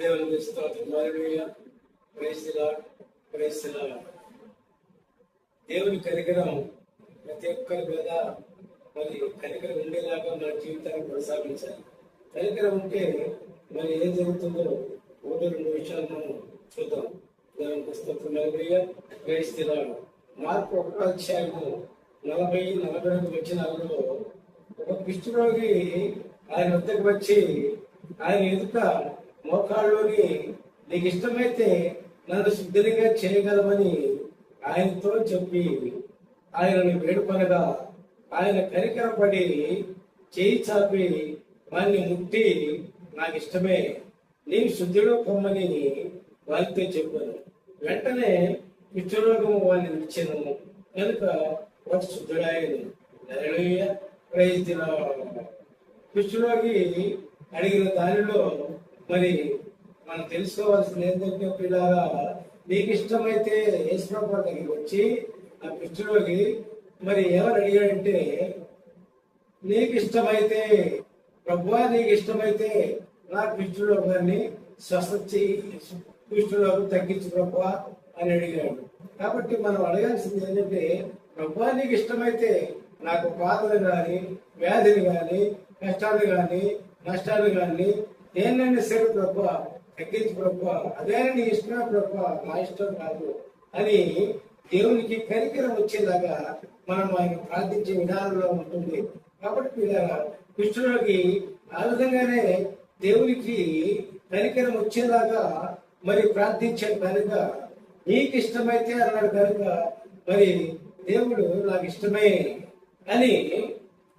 దేవునికి స్తోత్రం దేవుని కనికరం ప్రతి ఒక్కరి మీద మరి కనికరం ఉండేలాగా మన జీవితాన్ని కొనసాగించాలి. కనికరం ఉంటే మరి ఏం జరుగుతుందో ఒకటి రెండు విషయాలు మనం చూద్దాం. దేవునికి స్తోత్రం హల్లెలూయా మార్పు ఒకటో అధ్యాయము నలభై నలభై రెండు వచ్చినాలలో ఒక కుష్ఠరోగి ఆయన వద్దకు వచ్చి ఆయన ఎదుట మోకాళ్ళలోని నీకు ఇష్టమైతే నన్ను సిద్ధంగా చేయగలమని ఆయనతో చెప్పి ఆయనని వేడుకొనగా ఆయన కరికరపడి చేయి చాపి వారిని ముట్టి నాకు ఇష్టమే నీవు శుద్ధుడు కొమ్మని వారితో చెప్పాను వెంటనే కుష్ఠరోగము వారిని ఇచ్చాను కనుక ఒక శుద్ధుడాయను హల్లెలూయా. ప్రైజ్ అడిగిన దానిలో మరి మనం తెలుసుకోవాల్సింది ఏంటంటే పిల్లగా నీకు ఇష్టమైతే యేసుప్రభు దగ్గరికి వచ్చి ఆ కృష్ణుడికి మరి ఎవరు అడిగాడంటే నీకు ఇష్టమైతే ప్రభువా నీకు ఇష్టమైతే నా కుష్ఠరోగాన్ని స్వస్థ చేయి కుష్ఠరోగం తగ్గించు ప్రభా అని అడిగాడు. కాబట్టి మనం అడగాల్సింది ఏంటంటే ప్రభా నీకు ఇష్టమైతే నాకు బాధలు కానీ వ్యాధులు కానీ కష్టాలు కానీ నష్టాలు కానీ దేన్నైనా సరే ప్రభు తగ్గించు ప్రభా అదే నీ ఇష్టమే ప్రభు నా ఇష్టం కాదు అని దేవునికి కరికరం వచ్చేలాగా మనం ఆయన ప్రార్థించే విధానంలో ఉంటుంది. కాబట్టి కృష్ణుడికి ఆ విధంగానే దేవునికి కరికరం వచ్చేలాగా మరి ప్రార్థించాడు కనుక నీకు ఇష్టమైతే అన్నాడు కనుక మరి దేవుడు నాకు ఇష్టమే అని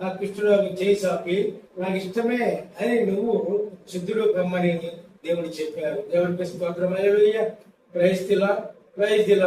ఆ కృష్ణుడు చేయి సాపి నాకు ఇష్టమే అని నువ్వు శుద్ధుడు కమ్మని దేవుడు చెప్పారు. దేవుడికి స్తోత్రం. ప్రైజ్ దిలా క్రైస్తుల